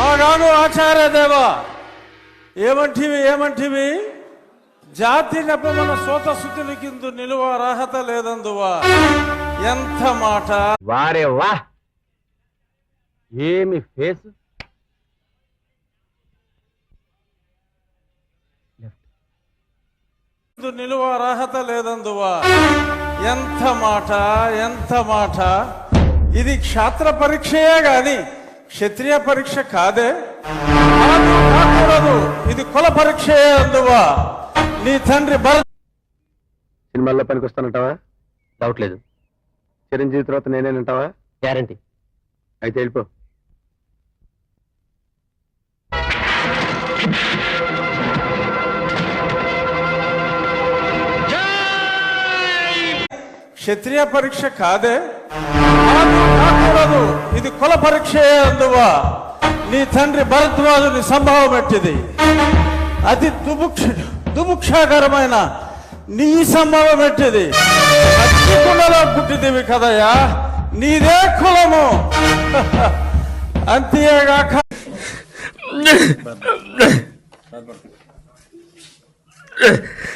ఆగాను ఆచార్య దేవా ఏమంటివి ఏమంటివి? జాతి నెపమన సోత శుద్ధుల కింద నిలువ అర్హత లేదందువా? ఎంత మాట? వారే వా. ఏమి ఫేస్? నిలువ అర్హత లేదందువా? ఎంత మాట ఎంత మాట? ఇది క్షాత్ర పరీక్షయే గాని క్షత్రియ పరీక్ష కాదే? కాకూడదు. ఇది కుల పరీక్షయే అందువా. నీ తండ్రి భరత్ సినిమాల్లో పనికి వస్తానంటావా డౌట్ లేదు. చిరంజీవి తర్వాత నేనేనంటావా గ్యారంటీ. అయితే వెళ్ళిపో. క్షత్రియ పరీక్ష కాదు, కాకూడదు ఇది కుల పరీక్ష అందువా. నీ తండ్రి భరద్వాజుని సంభావం ఎట్టిది? అతి దుభుక్ష దుభుక్షాకరమైన నీ సంభవం ఎట్టిది? అతి కులలో పుట్టిదివి కదయా నీదే కులము. అంతేగాక.